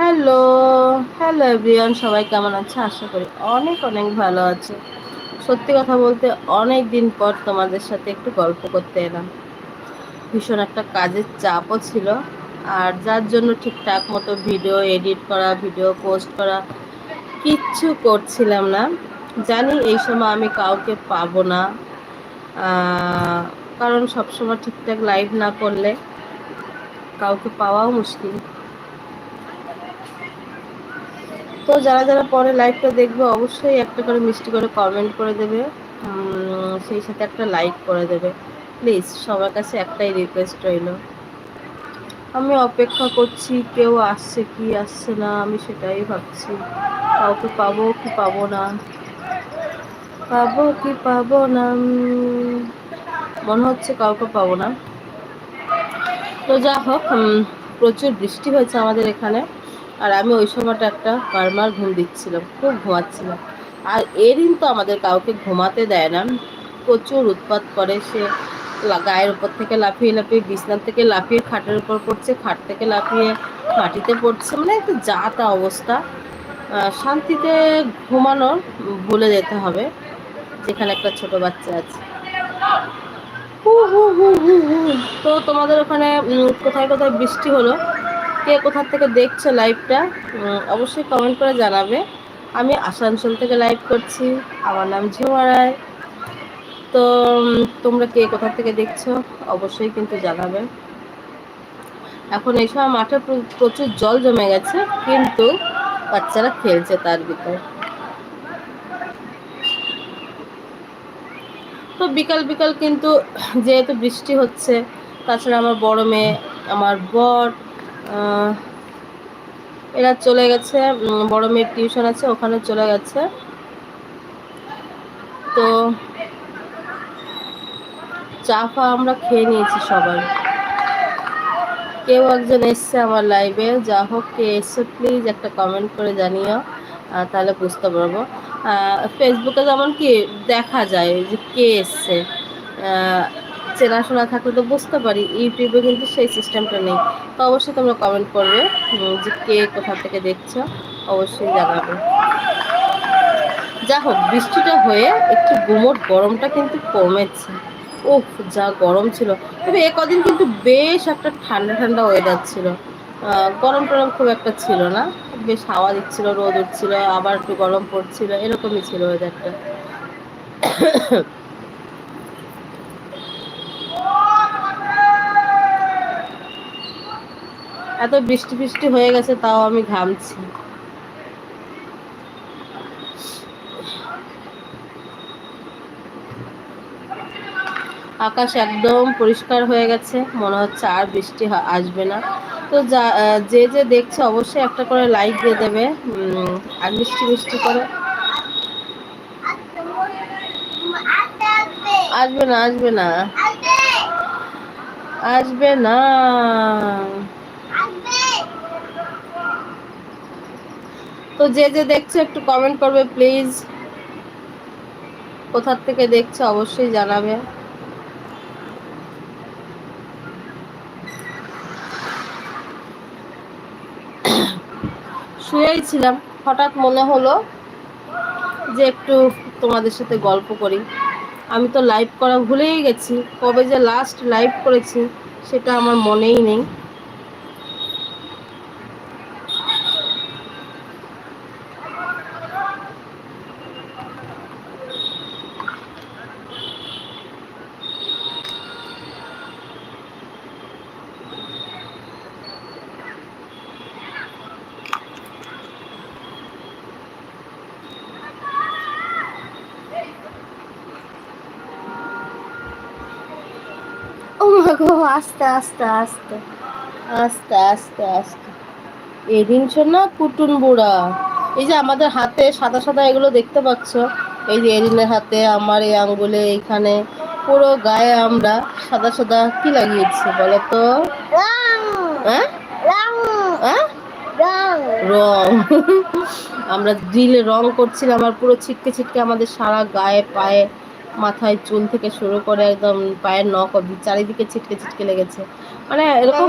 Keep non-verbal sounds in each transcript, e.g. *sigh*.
Hello hello everyone সবাই কেমন আছে? আশা করি অনেক অনেক ভালো আছে। সত্যি কথা বলতে অনেক দিন পর তোমাদের সাথে একটু গল্প করতে এলাম। ভীষণ একটা কাজের চাপও ছিল আর যার জন্য ঠিকঠাক মতো ভিডিও এডিট করা, ভিডিও পোস্ট করা কিচ্ছু করছিলাম না। জানি এই সময় আমি কাউকে পাবো না কারণ সবসময় ঠিকঠাক লাইভ না করলে কাউকে পাওয়াও মুশকিল। তো যারা যারা পরে লাইভটা দেখবে, অবশ্যই একটা করে মিষ্টি করে কমেন্ট করে দেবে। সেই সাথে একটা লাইক করে দেবে। প্লিজ সবার কাছে একটাই রিকোয়েস্ট রইল। আমি অপেক্ষা করছি, কেউ আসছে কি আসছে না, আমি সেটাই ভাবছি। কাউকে পাবো কি পাবো না। পাবো কি পাবো না মনে হচ্ছে কাউকে পাবো না। তো যা হোক প্রচুর বৃষ্টি হয়েছে আমাদের এখানে। আর আমি ওই সময়টা একটা কারমার ঘুম দিচ্ছিলাম, খুব ঘুমাচ্ছিলাম। আর এদিন তো আমাদের কাউকে ঘুমাতে দেয় না, প্রচুর উৎপাত করে সে গায়ের উপর থেকে লাফিয়ে লাফিয়ে, বিছনার থেকে লাফিয়ে, খাটের উপর পড়ছে, খাট থেকে লাফিয়ে মাটিতে পড়ছে মানে একটু যা তা অবস্থা শান্তিতে ঘুমানো ভুলে যেতে হবে, যেখানে একটা ছোট বাচ্চা আছে। হু হু হু হু হু। তো তোমাদের ওখানে কোথায় কোথায় বৃষ্টি হলো? কে কোথা থেকে দেখছ লাইভটা অবশ্যই কমেন্ট করে জানাবে। আমি আসানসোল থেকে লাইভ করছি, আমার নাম ঝুমা রায়। তো তোমরা কে কোথা থেকে দেখছ, অবশ্যই কিন্তু জানাবে। এখন এই সময় মাঠে প্রচুর জল জমে গেছে, কিন্তু বাচ্চারা খেলছে তার ভিতর। তো বিকাল বিকাল কিন্তু যেহেতু বৃষ্টি হচ্ছে, তাছাড়া আমার বড় মেয়ে, আমার বর এরা চলে গেছে বড় মেয়ের টিউশন আছে, ওখানে চলে গেছে। তো চা ফা আমরা খেয়ে নিয়েছি সবাই। কেউ একজন এসছে আমার লাইভে যা হোক, কে এসছে প্লিজ একটা কমেন্ট করে জানিও তাহলে বুঝতে পারব। ফেসবুকে যেমন কি দেখা যায় যে কে এসছে চেনাশোনা থাকলে তো বুঝতে পারি, ইউটিউবে কিন্তু সেই সিস্টেমটা নেই। তো অবশ্যই তোমরা কমেন্ট করবে যে কে কোথা থেকে দেখছ, অবশ্যই জানাবে। যা হোক, বৃষ্টিটা হয়ে একটু গুমোট গরমটা কিন্তু কমেছে। ও যা গরম ছিল। তবে এ কদিন কিন্তু বেশ একটা ঠান্ডা ঠান্ডা ওয়েদার ছিল। গরম টরম খুব একটা ছিল না। বেশ হাওয়া দিচ্ছিল, রোদ উঠছিল, আবার একটু গরম পড়ছিল, এরকমই ছিল ওয়েদারটা এত বৃষ্টি বৃষ্টি হয়ে গেছে, তাও আমি ঘামছি। আকাশ একদম পরিষ্কার হয়ে গেছে, মনে হচ্ছে আর বৃষ্টি আসবে না। তো যা যে যে দেখছে অবশ্যই একটা করে লাইক দিয়ে দেবে আর মিষ্টি মিষ্টি করে। আসবে না আসবে না। আসবে না। তো যে যে দেখছে একটু কমেন্ট করবে প্লিজ কোথার থেকে দেখছে অবশ্যই জানাবে। শুয়েই ছিলাম, হঠাৎ মনে হলো যে একটু তোমাদের সাথে গল্প করি। আমি তো লাইভ করা ভুলেই গেছি, কবে যে লাস্ট লাইভ করেছি, সেটা আমার মনেই নেই। গো আস্তে আস্তে আস্তে আস্তে আস্তে আস্তে। এদিন না কুটুন বুড়া। এই যে আমাদের হাতে সাদা সাদা এগুলো দেখতে পাচ্ছ? এই যে এরিনের হাতে আমার এই আঙ্গুলে এইখানে পুরো গায়ে আমরা সাদা সাদা কি লাগিয়েছি বলো তো? হ্যাঁ? হ্যাঁ? রং। আমরা দিলে রং করছিলাম আর পুরো ছিটকে ছিটকে আমাদের সারা গায়ে পায়ে মাথায় চুল থেকে শুরু করে একদম পায়ের নখ অব্দি চারিদিকে ছিটকে ছিটকে লেগেছে। মানে এরকম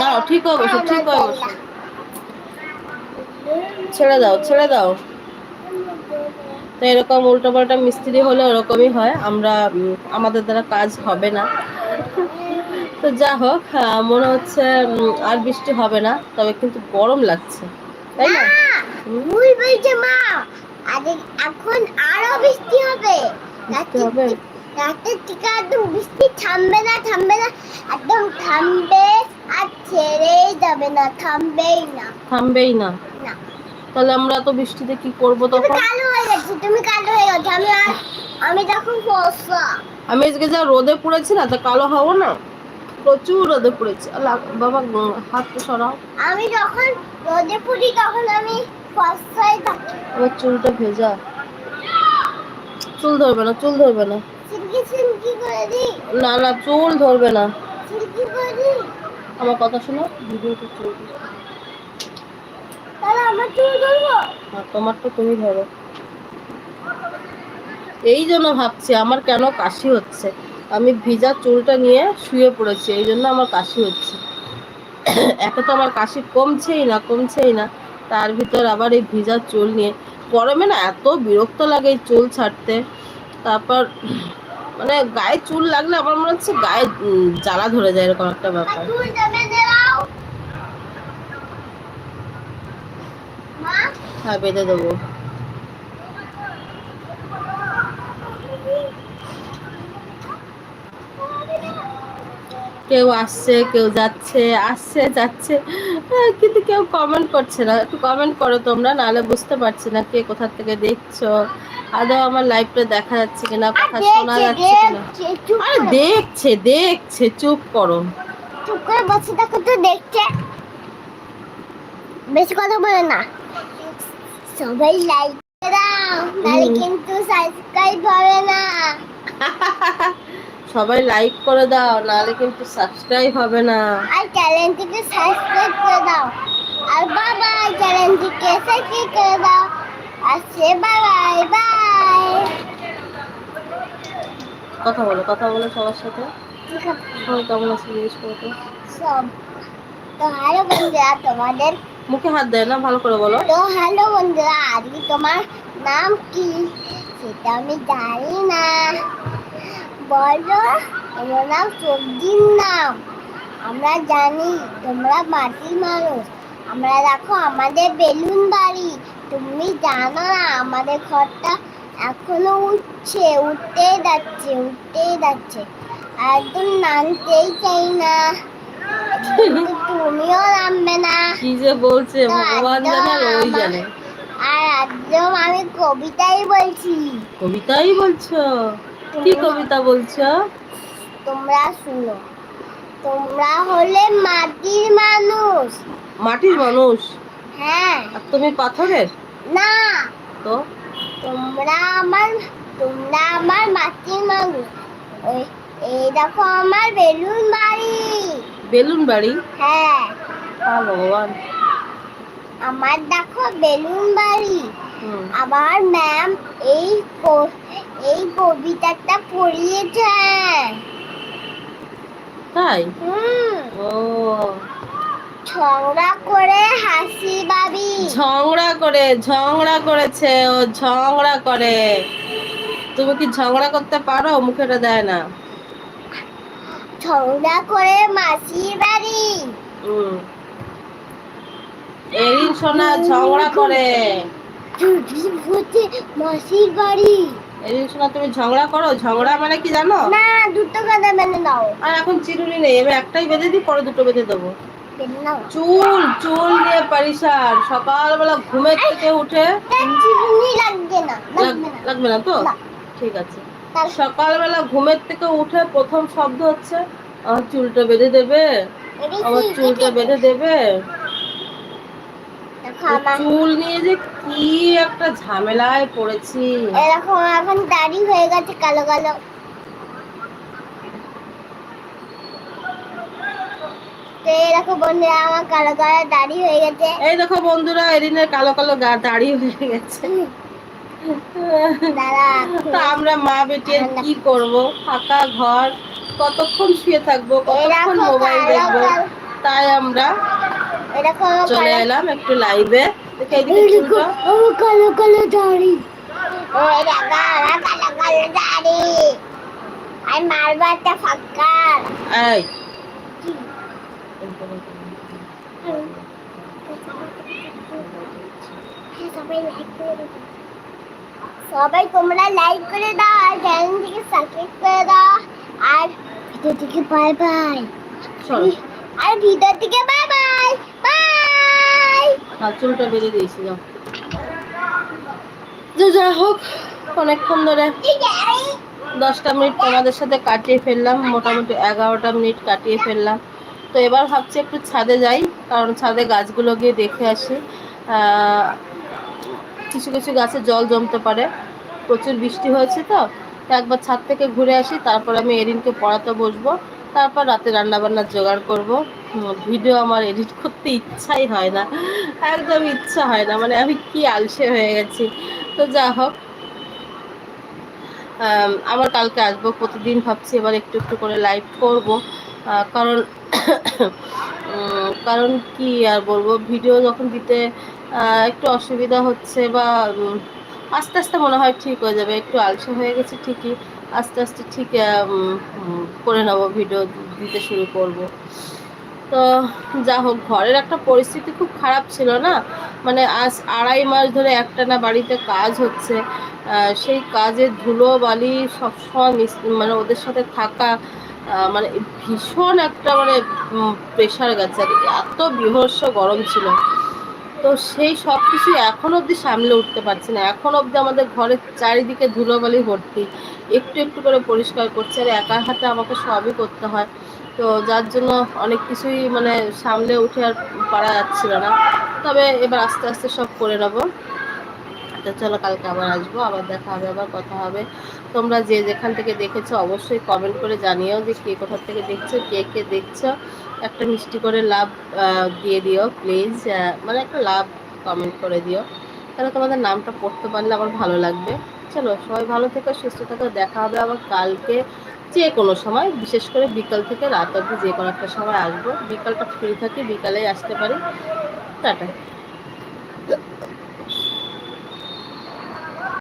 দাঁড়াও, ঠিক বসো ঠিক বসো ছেড়ে দাও ছেড়ে দাও। তো এরকম উল্টো পাল্টা মিস্ত্রি হলে ওরকমই হয়, আমরা আমাদের দ্বারা কাজ হবে না। তো যা হোক মনে হচ্ছে আর বৃষ্টি হবে না, তবে কিন্তু গরম লাগছে। তাই না? আরে এখন আরও বৃষ্টি হবে? রাতের থেকে একদম বৃষ্টি থামবে না থামবে না। একদম থামবে আর ছেড়েই যাবে না থামবেই না। থামবেই না। তাহলে আমরা তো বৃষ্টিতে কি করব তখন? কালো হয়ে গেছো তুমি কালো হয়ে গেছো। আমি আর আমি তখন ফসা আমি আজকে যা রোদে পড়েছি না তা কালো হব না? প্রচুর রোদে পড়েছি। বাবা হাতটা সরাও। আমি যখন রোদে পড়ি তখন আমি আমার চুলটা ভেজা। চুল ধরবে না চুল ধরবে না। না না চুল ধরবে না। আমার কথা শোনো ভিডিওতে চুল আর তোমারটা তুমি ধরো। এই জন্য ভাবছি আমার কেন কাশি হচ্ছে? আমি ভিজা চুলটা নিয়ে শুয়ে পড়েছি এই জন্য আমার কাশি হচ্ছে। *coughs* একে তো আমার কাশি কমছেই না কমছেই না। তার ভিতর আবার এই ভিজা চুল নিয়ে। গরমে না এত বিরক্ত লাগে এই চুল ছাড়তে। তারপর মানে গায়ে চুল লাগলে আমার মনে হচ্ছে গায়ে জ্বালা ধরে যায় এরকম একটা ব্যাপার। হ্যাঁ বেঁধে দেবো। কেউ আসছে কেউ যাচ্ছে আসছে যাচ্ছে। কিন্তু কেউ কমেন্ট করছে না। একটু কমেন্ট করো তোমরা নাহলে বুঝতে পারছি না কে কোথা থেকে দেখছ। আদৌ আমার লাইভটা দেখা যাচ্ছে কিনা কথা শোনা যাচ্ছে কিনা? দেখছে আরে দেখছে দেখছে চুপ করো। চুপ করে বসে থাকো তো দেখছে। বেশি কথা বলে না। সবাই লাইক। কিন্তু সাবস্ক্রাইব হবে না। *laughs* সবাই লাইক করে দাও নাহলে কিন্তু সাবস্ক্রাইব হবে না। আর চ্যানেলটিকে সাবস্ক্রাইব করে দাও। আর বাবা চ্যানেলটিকে সাবস্ক্রাইব করে দাও। আর সে বাই। বাই কথা বলো কথা বলো সবার সাথে। সবাই কেমন আছে জিজ্ঞেস করো তো। সব তো হ্যালো বন্ধুরা তোমাদের মুখে হাত দেয় না, ভালো করে বলো। তো হ্যালো বন্ধুরা, আজকে তোমার নাম কি? সেটা আমি জানি না। বলো তোমার নাম সবজির নাম। আমরা জানি, তোমরা মাটির মানুষ। আমরা দেখো, আমাদের বেলুন বাড়ি। তুমি জানো না, আমাদের ঘরটা এখনও উঠছে, উঠতেই যাচ্ছে উঠতেই যাচ্ছে। একদম নামতেই চাই না। *laughs* তুমিও নামবে না। কি যে বলছে ভগবান জানে আর ওই জানে। আর একদম আমি কবিতাই বলছি। কবিতাই বলছো? কি কবিতা বলছো? তোমরা শুনো। তোমরা হলে মাটির মানুষ। মাটির মানুষ? হ্যাঁ। আর তুমি পাথরের? না। তো? তোমরা আমার তোমরা আমার মাটির মানুষ। ওই এই দেখো আমার বেলুন বাড়ি। বেলুন বাড়ি? হ্যাঁ। ভগবান। আমার দেখো বেলুন বাড়ি। আমার ম্যাম এই এই কবিতাটা পড়িয়েছেন তাই? ও। ঝগড়া করে হাসি বাবি ঝগড়া করে ঝগড়া করেছে ও ঝগড়া করে। তুমি কি ঝগড়া করতে পারো? মুখেটা দেয় না। ঝগড়া করে মাসির বাড়ি। এরিন সোনা ঝগড়া করে। বলছে মাসির বাড়ি। এরিন সোনা তুমি ঝগড়া করো? ঝগড়া মানে কি জানো? না দুটো নাও। আর এখন চিরুনি নেই আমি একটাই বেঁধে দিই পরে দুটো বেঁধে দেবো। চুল চুল নিয়ে পারিসার। সকালবেলা ঘুমের থেকে উঠে চিরুনি লাগবে না লাগবে না। তো? ঠিক আছে। সকালবেলা ঘুমের থেকে উঠে প্রথম শব্দ হচ্ছে আমার চুলটা বেঁধে দেবে? আমার চুলটা বেঁধে দেবে? দেখো চুল নিয়ে যে কি একটা ঝামেলায় পড়েছি। এরকম এখন দাড়ি হয়ে গেছে কালো কালো। এরকম বন্ধুরা আমার কালো কালো দাড়ি হয়ে গেছে। এই দেখো বন্ধুরা এরিনের কালো কালো গা দাড়ি হয়ে গেছে। *laughs* তা আমরা মা বেটে কি করব? ফাঁকা ঘর কতক্ষণ শুয়ে থাকব কতক্ষণ মোবাইল দেখব? তাই আমরা চলে এলাম একটু লাইভে কালো কালো দাড়ি মারবো একটা ফাঁকা। এই। সবাই লাইক করে সবাই তোমরা লাইক করে দাও আর চ্যানেলটিকে সাবস্ক্রাইব করে দাও। আর ভিডিও থেকে বাই বাই আর ভিডিও থেকে বাই বাই বাই চুলটা বেঁধে দিয়েছি যাও। যে যা হোক অনেকক্ষণ ধরে দশটা মিনিট তোমাদের সাথে কাটিয়ে ফেললাম মোটামুটি এগারোটা মিনিট কাটিয়ে ফেললাম। তো এবার ভাবছি একটু ছাদে যাই কারণ ছাদে গাছগুলো গিয়ে দেখে আসি। আহ, কিছু কিছু গাছে জল জমতে পারে। প্রচুর বৃষ্টি হয়েছে তো। একবার ছাদ থেকে ঘুরে আসি, তারপর আমি এরিনকে পড়াতে বসবো। তারপর রাতে রান্না বান্নার জোগাড় করব। ভিডিও আমার এডিট করতে ইচ্ছাই হয় না। একদম ইচ্ছা হয় না মানে আমি কি আলসে হয়ে গেছি। তো যা হোক আবার কালকে আসব। প্রতিদিন ভাবছি এবার একটু একটু করে লাইভ করব। কারণ *coughs* কারণ কি আর বলব? ভিডিও যখন দিতে একটু অসুবিধা হচ্ছে বা আস্তে আস্তে মনে হয় ঠিক হয়ে যাবে। একটু আলসা হয়ে গেছে ঠিকই। আস্তে আস্তে ঠিক করে নেব, ভিডিও দিতে শুরু করব। তো যা হোক, ঘরের একটা পরিস্থিতি খুব খারাপ ছিল না? মানে আজ আড়াই মাস ধরে একটানা বাড়িতে কাজ হচ্ছে। সেই কাজের ধুলো, বালি সবসময় মিস- মানে ওদের সাথে থাকা মানে ভীষণ একটা মানে প্রেশার গেছে। আর। এত বিভৎস গরম ছিল। তো সেই সব কিছু এখন অবধি সামলে উঠতে পারছি না। এখন অবধি আমাদের ঘরের চারিদিকে ধুলোবালি ভর্তি। একটু একটু করে পরিষ্কার করছে আর একা হাতে আমাকে সবই করতে হয়। তো যার জন্য অনেক কিছুই মানে সামলে উঠে আর পারা যাচ্ছিল না। তবে এবার আস্তে আস্তে সব করে নেব। তো চলো কালকে আবার আসব, আবার দেখা হবে, আবার কথা হবে। তোমরা যে যেখান থেকে দেখেছ অবশ্যই কমেন্ট করে জানিও যে কে কোথা থেকে দেখছ, কে কে দেখছ। একটা মিষ্টি করে লাভ দিয়ে দিও প্লিজ মানে একটা লাভ কমেন্ট করে দিও। তাহলে তোমাদের নামটা পড়তে পারলে আমার ভালো লাগবে। চলো, সবাই ভালো থেকো, সুস্থ থাকো, দেখা হবে আবার কালকে যে কোনো সময়, বিশেষ করে বিকাল থেকে রাত অবধি যে কোনো একটা সময় আসব। বিকালটা ফ্রি থাকি, বিকালেই আসতে পারি। টাটা।